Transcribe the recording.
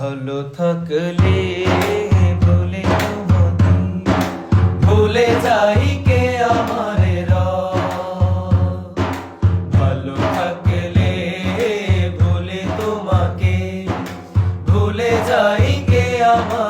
ভালো থাকলে তোমাকে ভুলে যাই কে আমার। ভালো থাকলে ভুলে তোমাকে, ভুলে যাই কে আমারে